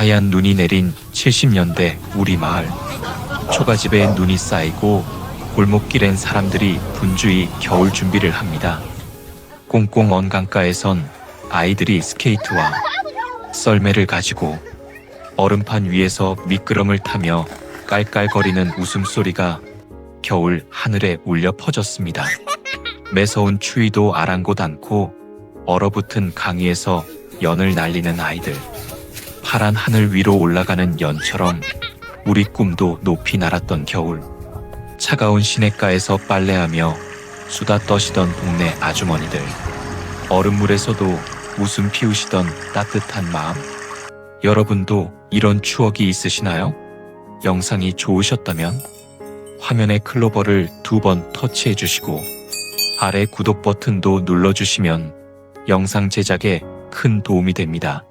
하얀 눈이 내린 70년대 우리 마을. 초가집에 눈이 쌓이고 골목길엔 사람들이 분주히 겨울 준비를 합니다. 꽁꽁 언 강가에선 아이들이 스케이트와 썰매를 가지고 얼음판 위에서 미끄럼을 타며 깔깔거리는 웃음소리가 겨울 하늘에 울려 퍼졌습니다. 매서운 추위도 아랑곳 않고 얼어붙은 강위에서 연을 날리는 아이들. 파란 하늘 위로 올라가는 연처럼 우리 꿈도 높이 날았던 겨울. 차가운 시냇가에서 빨래하며 수다 떠시던 동네 아주머니들. 얼음물에서도 웃음 피우시던 따뜻한 마음. 여러분도 이런 추억이 있으시나요? 영상이 좋으셨다면 화면의 클로버를 두 번 터치해 주시고 아래 구독 버튼도 눌러주시면 영상 제작에 큰 도움이 됩니다.